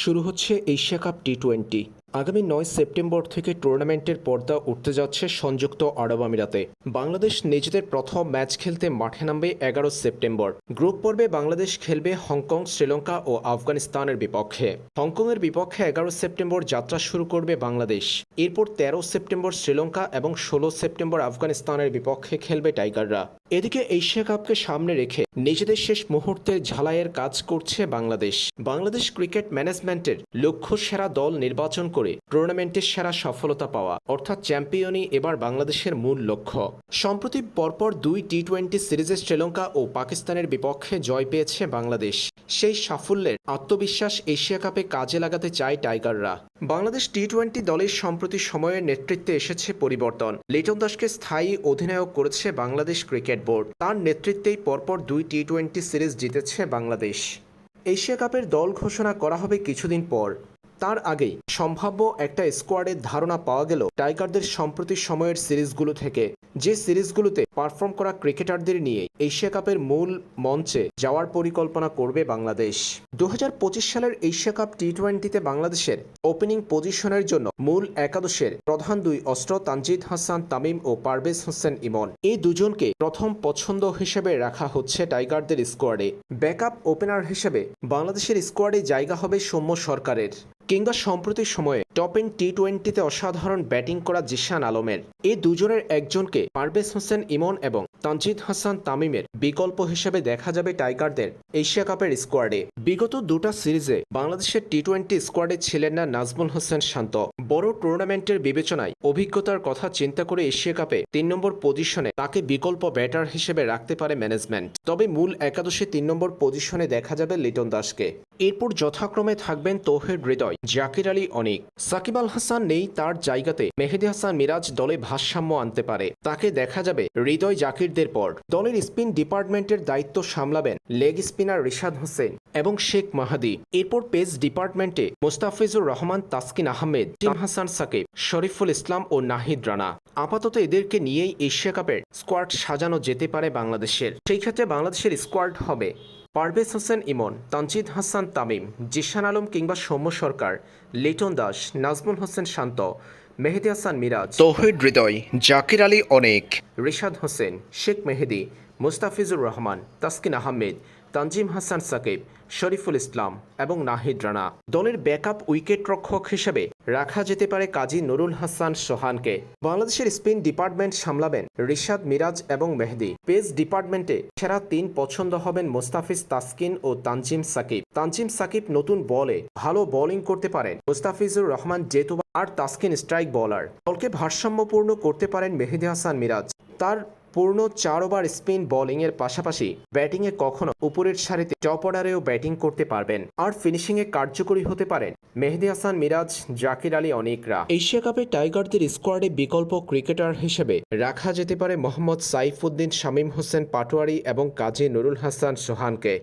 শুরু হচ্ছে Asia cup T twenty আগামী নয় সেপ্টেম্বর থেকে টুর্নামেন্টের পর্দা উঠতে যাচ্ছে সংযুক্ত আরব আমিরাতে। বাংলাদেশ নিজেদের প্রথম ম্যাচ খেলতে মাঠে নামবে এগারো সেপ্টেম্বর। গ্রুপ পর্বে বাংলাদেশ খেলবে হংকং, শ্রীলঙ্কা ও আফগানিস্তানের বিপক্ষে। হংকংয়ের বিপক্ষে এগারো সেপ্টেম্বর যাত্রা শুরু করবে বাংলাদেশ। এরপর তেরো সেপ্টেম্বর শ্রীলঙ্কা এবং ষোলো সেপ্টেম্বর আফগানিস্তানের বিপক্ষে খেলবে টাইগাররা। এদিকে এশিয়া কাপকে সামনে রেখে নিজেদের শেষ মুহূর্তে ঝালাইয়ের কাজ করছে বাংলাদেশ। বাংলাদেশ ক্রিকেট ম্যানেজমেন্টের লক্ষ্য সেরা দল নির্বাচন করে টুর্নামেন্টের সেরা সফলতা পাওয়া, অর্থাৎ চ্যাম্পিয়নই এবার বাংলাদেশের মূল লক্ষ্য। সম্প্রতি পরপর দুই টি টোয়েন্টি সিরিজে শ্রীলঙ্কা ও পাকিস্তানের বিপক্ষে জয় পেয়েছে বাংলাদেশ। সেই সাফল্যের আত্মবিশ্বাস এশিয়া কাপে কাজে লাগাতে চায় টাইগাররা। বাংলাদেশ টি টোয়েন্টি দলের সম্প্রতি সময়ের নেতৃত্বে এসেছে পরিবর্তন। লিটন দাসকে স্থায়ী অধিনায়ক করেছে বাংলাদেশ ক্রিকেট বোর্ড। তার নেতৃত্বেই পরপর দুই টি টোয়েন্টি সিরিজ জিতেছে বাংলাদেশ। এশিয়া কাপের দল ঘোষণা করা হবে কিছুদিন পর। তার আগেই সম্ভাব্য একটা স্কোয়াডের ধারণা পাওয়া গেল টাইগারদের সম্প্রতি সময়ের সিরিজগুলো থেকে। যে সিরিজগুলোতে পারফর্ম করা ক্রিকেটারদের নিয়ে এশিয়া কাপের মূল মঞ্চে যাওয়ার পরিকল্পনা করবে বাংলাদেশ। দু হাজার পঁচিশ সালের এশিয়া কাপ টি টোয়েন্টিতে বাংলাদেশের ওপেনিং পজিশনের জন্য মূল একাদশের প্রধান দুই অস্ত্র তানজিদ হাসান, তামিম ও পারভেজ হোসেন ইমন। এই দুজনকে প্রথম পছন্দ হিসেবে রাখা হচ্ছে টাইগারদের স্কোয়াডে। ব্যাকআপ ওপেনার হিসেবে বাংলাদেশের স্কোয়াডে জায়গা হবে সৌম্য সরকারের। কিংবা সম্প্রতি সময়ে টপ এন টি টোয়েন্টিতে অসাধারণ ব্যাটিং করা জিশান আলমের এই দুজনের একজনকে পারভেজ হোসেন ইমন এবং তানজিদ হাসান তামিমের বিকল্প হিসেবে দেখা যাবে টাইগারদের এশিয়া কাপের স্কোয়াডে। বিগত দুটা সিরিজে বাংলাদেশের টি টোয়েন্টি স্কোয়াডে ছিলেন না নাজমুল হোসেন শান্ত। বড় টুর্নামেন্টের বিবেচনায় অভিজ্ঞতার কথা চিন্তা করে এশিয়া কাপে তিন নম্বর পজিশনে তাকে বিকল্প ব্যাটার হিসেবে রাখতে পারে ম্যানেজমেন্ট। তবে মূল একাদশে তিন নম্বর পজিশনে দেখা যাবে লিটন দাসকে। এরপর যথাক্রমে থাকবেন তৌহিদ হৃদয়, জাকির আলী অনিক। সাকিব আল হাসান নেই তার জায়গাতে। মেহেদি হাসান মিরাজ দলে ভারসাম্য আনতে পারে। তাকে দেখা যাবে হৃদয় জাকিরদের পর। দলের স্পিন ডিপার্টমেন্টের দায়িত্ব সামলাবেন লেগ স্পিনার রিশাদ হোসেন এবং শেখ মাহাদি। এরপর পেস ডিপার্টমেন্টে মোস্তাফিজুর রহমান, তাসকিন আহমেদ টিম হাসান, সাকিব, শরীফুল ইসলাম ও নাহিদ রানা। আপাতত এদেরকে নিয়েই এশিয়া কাপের স্কোয়াড সাজানো যেতে পারে বাংলাদেশের। সেই ক্ষেত্রে বাংলাদেশের স্কোয়াড হবে পারভেজ হোসেন ইমন তানজিদ হাসান তামিম জিশান আলম কিংবা সৌম্য সরকার লিটন দাস নাজমুল হোসেন শান্ত মেহেদি হাসান মিরাজ। তৌহিদ হৃদয় জাকির আলী অনেক। রিশাদ হোসেন শেখ মেহেদি মুস্তাফিজুর রহমান তাসকিন আহমেদ তানজিম হাসান সাকিব, শরীফুল ইসলাম এবং নাহিদ রানা। দলের ব্যাকআপ উইকেট রক্ষক হিসেবে রাখা যেতে পারে কাজী নুরুল হাসান সোহানকে। বাংলাদেশের স্পিন ডিপার্টমেন্ট সামলাবেন রিশাদ মিরাজ এবং মেহেদি। পেস ডিপার্টমেন্টে সেরা তিন পছন্দ হবেন মোস্তাফিজ তাসকিন ও তানজিম সাকিব। তানজিম সাকিব নতুন বলে ভালো বোলিং করতে পারেন মোস্তাফিজুর রহমান জেতুবা আর তাসকিন স্ট্রাইক বলার। দলকে ভারসাম্যপূর্ণ করতে পারেন মেহেদি হাসান মিরাজ। তার পূর্ণ চার ওভার স্পিন বোলিংয়ের পাশাপাশি ব্যাটিংয়ে কখনো উপরের সারিতে টপ অর্ডারেও ব্যাটিং করতে পারবেন। আর ফিনিশিংয়ে কার্যকরী হতে পারেন মেহেদি হাসান, মিরাজ, জাকির আলী অনেকরা। এশিয়া কাপে টাইগারদের স্কোয়াডে বিকল্প ক্রিকেটার হিসেবে রাখা যেতে পারে মোহাম্মদ সাইফুদ্দিন, শামীম হোসেন পাটোয়ারি এবং কাজী নুরুল হাসান সোহানকে।